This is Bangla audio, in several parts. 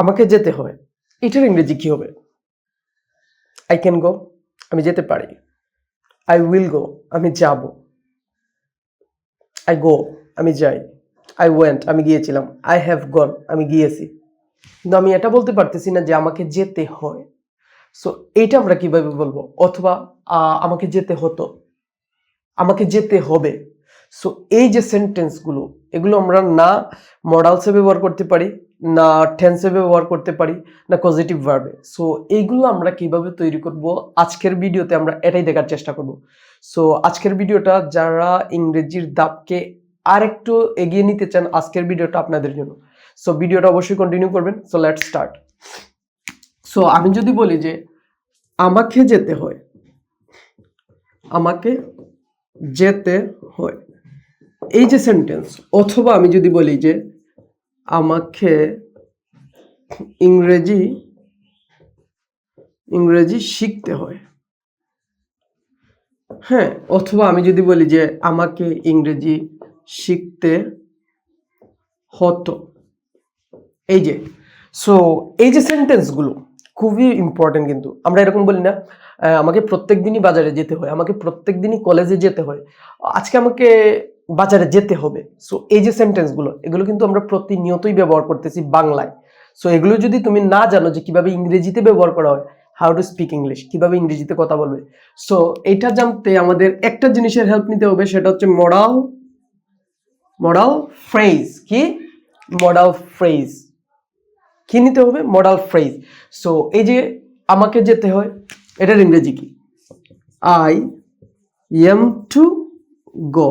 আমাকে যেতে হয় এটার ইংরেজি কি হবে? আই ক্যান গো আমি যেতে পারি। আই উইল গো আমি যাব। আই গো আমি যাই। আই ওয়েন্ট আমি গিয়েছিলাম। আই হ্যাভ গন আমি গিয়েছি। কিন্তু আমি এটা বলতে পারতেছি না যে আমাকে যেতে হয়। সো এইটা আমরা কীভাবে বলব? অথবা আমাকে যেতে হতো। আমাকে যেতে হবে। সো এই যে সেন্টেন্সগুলো এগুলো আমরা না মডালসে ব্যবহার করতে পারি। না টেন্সে ব্যবহার করতে পারি, না পজিটিভ ভার্বে সো এইগুলো আমরা কীভাবে তৈরি করব? আজকের ভিডিওতে আমরা এটাই দেখার চেষ্টা করব। সো আজকের ভিডিওটা যারা ইংরেজির দাপকে আরেকটু এগিয়ে নিতে চান, আজকের ভিডিওটা আপনাদের জন্য। সো ভিডিওটা অবশ্যই কন্টিনিউ করবেন। সো লেট স্টার্ট সো আমি যদি বলি যে, আমাকে যেতে হয়। আমাকে যেতে হয়। এই যে সেন্টেন্স অথবা আমি যদি বলি যে আমাকে ইংরেজি ইংরেজি শিখতে হয়। হ্যাঁ অথবা আমি যদি বলি যে আমাকে ইংরেজি শিখতে হতো। এই যে সো এই যে সেন্টেন্সগুলো খুবই ইম্পর্টেন্ট কিন্তু। আমরা এরকম বলি না আমাকে প্রত্যেক দিনই বাজারে যেতে হয়, আমাকে প্রত্যেক দিনই কলেজে যেতে হয়। আজকে আমাকে বাজারে যেতে হবে। সো এই যে সেন্টেন্সগুলো এগুলো কিন্তু আমরা প্রতিনিয়তই ব্যবহার করতেছি বাংলায়। সো এগুলো যদি তুমি না জানো যে কীভাবে ইংরেজিতে ব্যবহার করা হয় হাউ টু স্পিক ইংলিশ কীভাবে ইংরেজিতে কথা বলবে। সো এটা জানতে আমাদের একটা জিনিসের হেল্প নিতে হবে, সেটা হচ্ছে মডাল মডাল ফ্রেজ কি? মডাল ফ্রেজ কি নিতে হবে? মডাল ফ্রেজ সো এই যে আমাকে যেতে হয়, এটার ইংরেজি কি? I am to go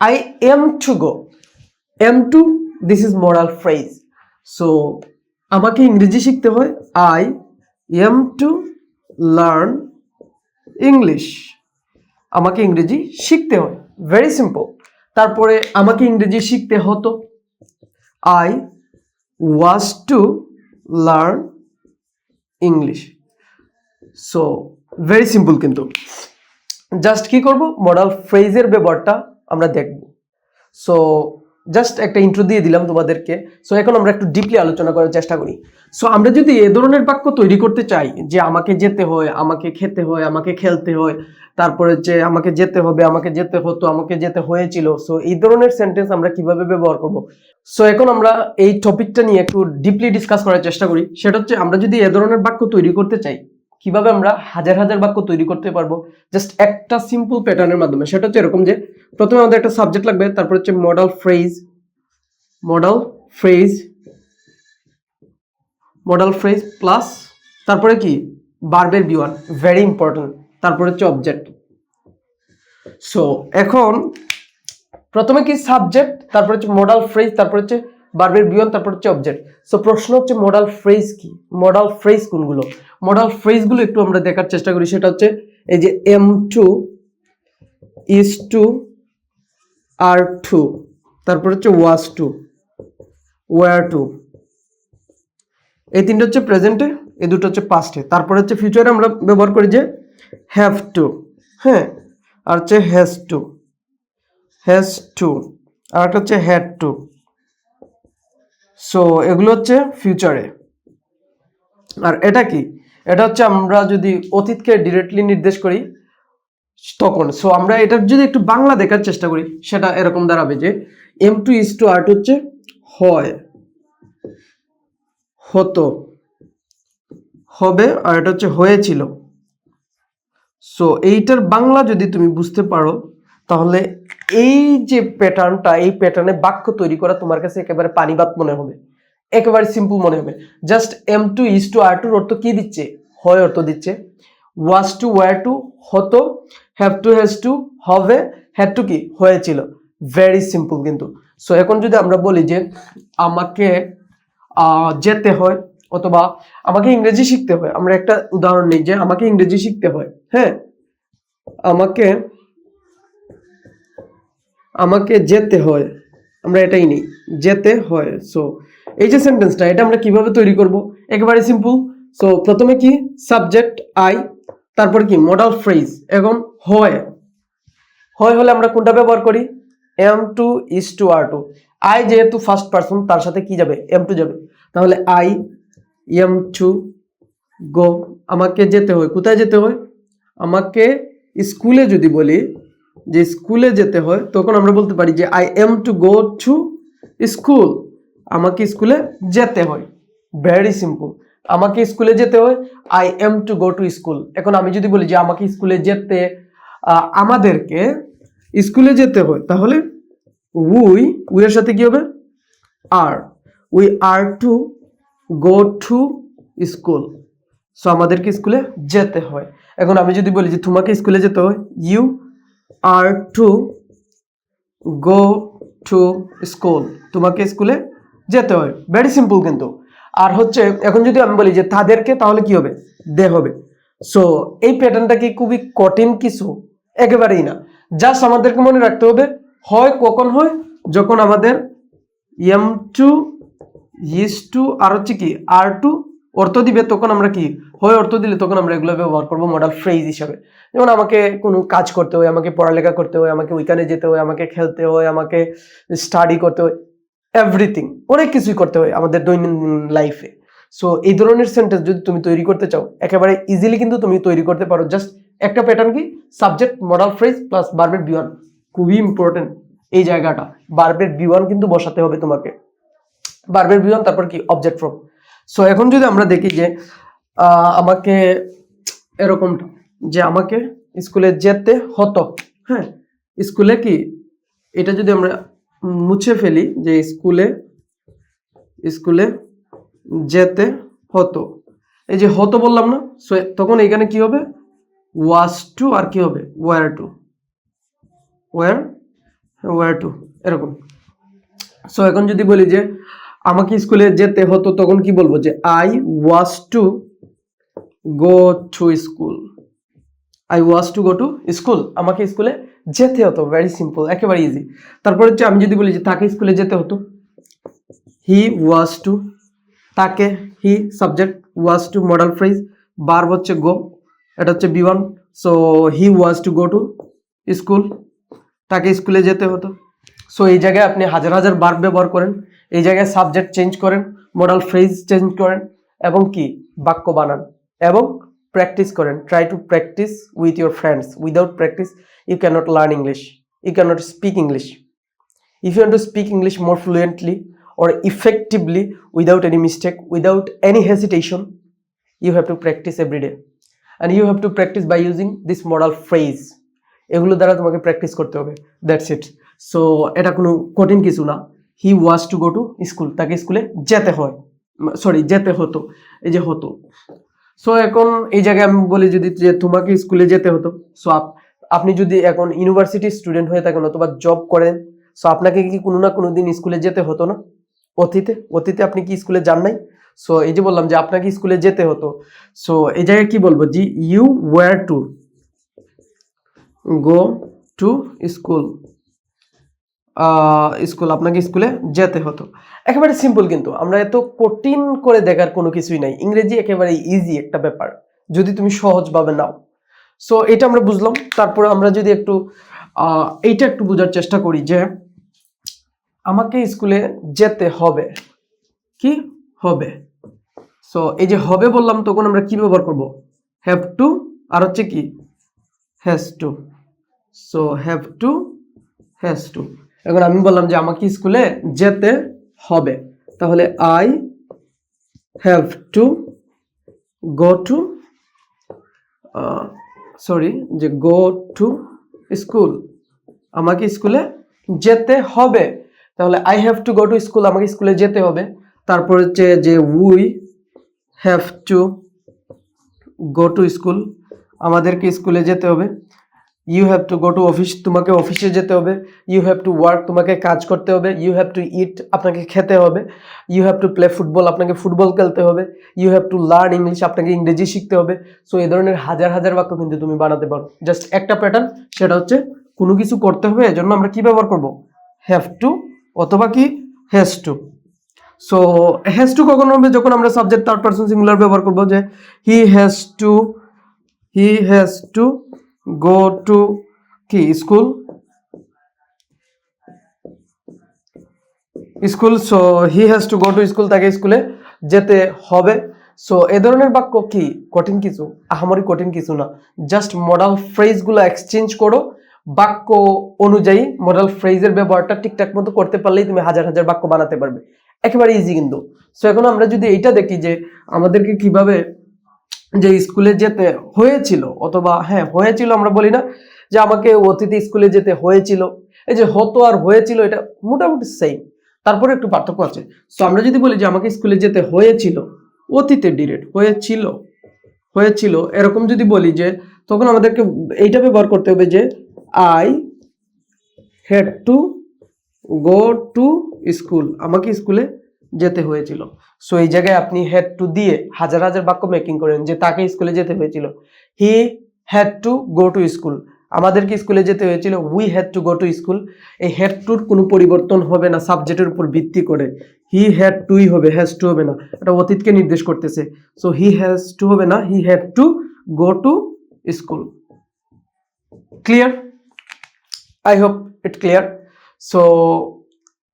I am to go am to this is modal phrase so আমাকে ইংরেজি শিখতে হয়। I am to learn English আমাকে ইংরেজি শিখতে হয়। ভেরি সিম্পল তারপরে আমাকে ইংরেজি শিখতে হতো। I was to learn English so very simple কিন্তু। জাস্ট কি করব? মডাল ফ্রেজের ব্যবহারটা আমরা দেখব। সো জাস্ট একটা ইন্ট্রো দিয়ে দিলাম তোমাদেরকে। সো এখন আমরা একটু ডিপলি আলোচনা করার চেষ্টা করি। সো আমরা যদি এ ধরনের বাক্য তৈরি করতে চাই, যে আমাকে যেতে হয়, আমাকে খেতে হয়, আমাকে খেলতে হয়, তারপরে যে আমাকে যেতে হবে, আমাকে যেতে হতো, আমাকে যেতে হয়েছিল সো এই ধরনের সেন্টেন্স আমরা কীভাবে ব্যবহার করব? সো এখন আমরা এই টপিকটা নিয়ে একটু ডিপলি ডিসকাস করার চেষ্টা করি। সেটা হচ্ছে, আমরা যদি এ ধরনের বাক্য তৈরি করতে চাই কীভাবে আমরা হাজার হাজার বাক্য তৈরি করতে পারব? জাস্ট একটা সিম্পল প্যাটার্নের মাধ্যমে। সেটা হচ্ছে এরকম যে, প্রথমে আমাদের একটা সাবজেক্ট লাগবে, তারপর হচ্ছে modal phrase modal phrase modal phrase plus তারপরে কি? বার্বের বিওয়ান ভেরি ইম্পর্টেন্ট তারপরে হচ্ছে অবজেক্ট সো এখন প্রথমে কি সাবজেক্ট তারপর হচ্ছে মডাল ফ্রেজ তারপর হচ্ছে বার্বের বিয়ন তারপর হচ্ছে অবজেক্ট সো প্রশ্ন হচ্ছে মডাল ফ্রেজ কি? মডাল ফ্রেজ কোনগুলো? মডাল ফ্রেজগুলো একটু আমরা দেখার চেষ্টা করি। সেটা হচ্ছে এই যে am to is to are to তারপর হচ্ছে ওয়াজ টু ওয়ার টু এই তিনটা হচ্ছে প্রেজেন্টে এই দুটো হচ্ছে পাস্টে তারপর হচ্ছে ফিউচারে আমরা ব্যবহার করি যে হ্যাভ টু হ্যাঁ? আর হচ্ছে হ্যাজ টু হ্যাজ টু আর একটা হচ্ছে হ্যাড টু সো এগুলো হচ্ছে ফিউচারে আর এটা কি? এটা হচ্ছে আমরা যদি অতীতকে ডিরেক্টলি নির্দেশ করি, তখন। সো আমরা এটার যদি একটু বাংলা দেখার চেষ্টা করি, সেটা এরকম দাঁড়াবে যে am to is to are হচ্ছে হয়, হতো, হবে, আর এটা হচ্ছে হয়েছিল। সো এইটার বাংলা যদি তুমি বুঝতে পারো তাহলে এই যে প্যাটার্নটা, এই প্যাটার্নে বাক্য তৈরি করা তোমার কাছে একেবারে পানিবাদ মনে হবে। একেবারে সিম্পল মনে হবে। Just am to is to are টুর অর্থ কি দিচ্ছে? হয় অর্থ দিচ্ছে। ওয়াজ টু ওয়ার টু হতো হ্যাভ টু হ্যাজ টু হবে হ্যাড টু কি? হয়েছিল। ভেরি সিম্পল কিন্তু। সো এখন যদি আমরা বলি যে আমাকে যেতে হয় অথবা আমাকে ইংরেজি শিখতে হয়, আমরা একটা উদাহরণ নিই যে আমাকে ইংরেজি শিখতে হয় হ্যাঁ? আমাকে আমাকে যেতে হয়। আমরা এটাই নেই। যেতে হয়। সো এই যে সেন্টেন্সটা এটা আমরা কীভাবে তৈরি করব? একেবারে সিম্পল সো প্রথমে কি? সাবজেক্ট আই তারপর কি? মডাল ফ্রেজ এখন হয়। হয় হলে আমরা কোনটা ব্যবহার করি? Am to is to are to I যেহেতু ফার্স্ট পার্সন তার সাথে কি যাবে? এম টু যাবে। তাহলে আই এম টু গো আমাকে যেতে হয়। কোথায় যেতে হয়? আমাকে স্কুলে যদি বলি যে স্কুলে যেতে হয়, তখন আমরা বলতে পারি যে I am to go to school আমাকে স্কুলে যেতে হয়। ভেরি সিম্পল আমাকে স্কুলে যেতে হয় I am to go to school এখন আমি যদি বলি যে, আমাকে স্কুলে যেতে আমাদেরকে স্কুলে যেতে হয়, তাহলে উই উই এর সাথে কি হবে? আর we are to go to school so আমাদেরকে স্কুলে যেতে হয়। এখন আমি যদি বলি যে, তোমাকে স্কুলে যেতে হয় you are to go to school তোমাকে স্কুলে যেতে হয়। ভেরি সিম্পল কিন্তু। আর হচ্ছে, এখন যদি আমি বলি যে তাদেরকে, তাহলে কি হবে? দে হবে। সো এই প্যাটার্নটা কি খুবই কঠিন কিছু? একেবারেই না। জাস্ট আমাদেরকে মনে রাখতে হবে, হয় কখন হয়? যখন আমাদের am to is to are হচ্ছে কি আর টু অর্থ দিবে, তখন আমরা কি হয় অর্থ দিলে তখন আমরা এগুলো ব্যবহার করব মডাল ফ্রেজ হিসাবে। যেমন আমাকে কোনো কাজ করতে হয়, আমাকে পড়ালেখা করতে হয়, আমাকে ওইখানে যেতে হয়, আমাকে খেলতে হয়, আমাকে স্টাডি করতে হয় এভরিথিং অনেক কিছুই করতে হয় আমাদের দৈনন্দিন লাইফে সো এই ধরনের সেন্টেন্স যদি তুমি তৈরি করতে চাও, একেবারে ইজিলি কিন্তু তুমি তৈরি করতে পারো। জাস্ট একটা প্যাটার্ন কি? সাবজেক্ট মডাল ফ্রেজ প্লাস বার্বের বিওয়ান খুবই ইম্পর্টেন্ট এই জায়গাটা। বার্বের বিওয়ান কিন্তু বসাতে হবে তোমাকে। বার্বের বিওয়ান তারপর কি? অবজেক্ট ফ্রম সো এখন যদি আমরা দেখি যে আমাকে এরকমটা যে আমাকে স্কুলে যেতে হতো হ্যাঁ? স্কুলে কি, এটা যদি আমরা মুছে ফেলি যে স্কুলে স্কুলে যেতে হতো। এই যে হতো বললাম না, সো তখন এখানে কি হবে? ওয়াস টু আর কি হবে? Was to was was to এরকম। সো এখন যদি বলি যে আমাকে স্কুলে যেতে হতো, তখন কি বলব? যে I was to go to school I was to go to school আমাকে স্কুলে যেতে হতো ভেরি সিম্পল একেবারে ইজি তারপর হচ্ছে আমি যদি বলি যে তাকে স্কুলে যেতে হতো হি ওয়াজ টু তাকে he subject was to modal phrase বার হচ্ছে গো এটা হচ্ছে V one so he was to go to school তাকে স্কুলে যেতে হতো। সো এই জায়গায় আপনি হাজার হাজার বার ব্যবহার করেন, এই জায়গায় সাবজেক্ট চেঞ্জ করেন মডাল ফ্রেজ চেঞ্জ করেন, এবং কি? বাক্য বানান। এবং প্র্যাকটিস করেন। Try to practice with your friends without practice you can't learn English you can't speak English if you to speak English more fluently or effectively without any mistake without any hesitation you have to practice everyday and you have to practice by using this modal phrase এগুলো দ্বারা তোমাকে প্র্যাকটিস করতে হবে। দ্যাটস ইট সো এটা কোনো কঠিন কিছু না। He was to go to school তাকে স্কুলে যেতে হয়। সরি যেতে হতো। এই যে হতো। সো এখন এই জায়গায় আমি বলি যদি যে তোমাকে স্কুলে যেতে হতো সো আপনি যদি এখন ইউনিভার্সিটি স্টুডেন্ট হয়ে থাকেন অথবা জব করেন সো আপনাকে কি কোনো না কোনো দিন স্কুলে যেতে হতো না? অতীতে? অতীতে আপনি কি স্কুলে যান নাই? সো এই যে বললাম যে আপনাকে স্কুলে যেতে হতো। সো এই জায়গায় কি বলব? জি you were to go to school school, আপনাকে স্কুলে যেতে হতো। একেবারে সিম্পল কিন্তু, আমরা এত কঠিন করে দেখার কোনো কিছুই নাই। ইংরেজি একেবারে ইজি একটা ব্যাপার, যদি তুমি সহজভাবে নাও। সো এটা আমরা বুঝলাম। তারপরে আমরা যদি একটু এইটা একটু বোঝার চেষ্টা করি যে, আমাকে স্কুলে যেতে হবে। কি? হবে। সো এই যে হবে বললাম, তখন আমরা কি ব্যবহার করব? হ্যাভ টু আর হচ্ছে কি? Has to so have to has to এখন আমি বললাম যে আমাকে স্কুলে যেতে হবে। তাহলে I have to go to sorry যে গো টু স্কুল আমাকে স্কুলে যেতে হবে। তাহলে I have to go to school আমাকে স্কুলে যেতে হবে। তারপর হচ্ছে যে we have to go to school আমাদেরকে স্কুলে যেতে হবে। You have to go to office তোমাকে অফিসে যেতে হবে। ইউ হ্যাভ টু ওয়ার্ক তোমাকে কাজ করতে হবে। ইউ হ্যাভ টু ইট আপনাকে খেতে হবে। You have to play football আপনাকে ফুটবল খেলতে হবে। You have to learn English আপনাকে ইংরেজি শিখতে হবে। সো এই ধরনের হাজার হাজার বাক্য কিন্তু তুমি বানাতে পারো। জাস্ট একটা প্যাটার্ন সেটা হচ্ছে কোনো কিছু করতে হবে, এজন্য আমরা কি ব্যবহার করব? হ্যাভ টু অথবা কি has to so has to কখন হবে যখন আমরা সাবজেক্ট থার্ড পারসন সিঙ্গুলার ব্যবহার করব যে he has to he has to go to কি school school so he has to go to school তাকে স্কুলে যেতে হবে। সো এ ধরনের বাক্য কি? কঠিন কিছু, আহামরি কঠিন কিছু না। জাস্ট মডাল ফ্রেজগুলো এক্সচেঞ্জ করো। বাক্য অনুযায়ী মডাল ফ্রেজের ব্যবহারটা ঠিকঠাক মতো করতে পারলেই তুমি হাজার হাজার বাক্য বানাতে পারবে। একেবারে ইজি কিন্তু। সো এখন আমরা যদি এইটা দেখি যে আমাদেরকে কীভাবে যে স্কুলে যেতে হয়েছিল, অথবা হ্যাঁ হয়েছিল আমরা বলি না, যে আমাকে অতীতে স্কুলে যেতে হয়েছিল, এই যে হতো আর হয়েছিল, এটা মোটামুটি সেম তারপরে একটু পার্থক্য আছে। সো আমরা যদি বলি যে আমাকে স্কুলে যেতে হয়েছিল, অতীতে ডিরেক্ট হয়েছিল হয়েছিল, এরকম যদি বলি যে, তখন আমাদেরকে এইটা ব্যবহার করতে হবে যে I had to go to school আমাকে স্কুলে যেতে হয়েছিল। সো এই জায়গায় আপনি হ্যাড টু দিয়ে হাজার হাজার বাক্য মেকিং করেন যে তাকে স্কুলে যেতে হয়েছিল। He had to go to school আমাদেরকে স্কুলে যেতে হয়েছিল we had to go to school এই হ্যাড টুর কোনো পরিবর্তন হবে না সাবজেক্টের উপর ভিত্তি করে। হি হ্যাড টুই হবে হ্যাজ টু হবে না। এটা অতীতকে নির্দেশ করতেছে। সো হি হ্যাজ টু হবে না he had to go to school clear I hope it clear so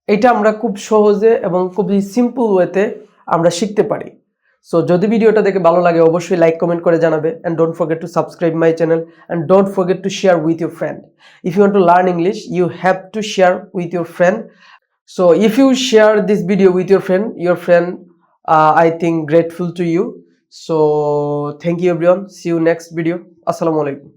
এটা আমরা খুব সহজে এবং খুবই সিম্পল ওয়েতে আমরা শিখতে পারি। সো যদি ভিডিওটা দেখে ভালো লাগে, অবশ্যই লাইক কমেন্ট করে জানাবে। And don't forget to subscribe my channel and don't forget to share with your friend if you want to learn English you have to share with your friend so if you share this video with your friend your friend I think grateful to you so thank you everyone see you next video আসসালামু আলাইকুম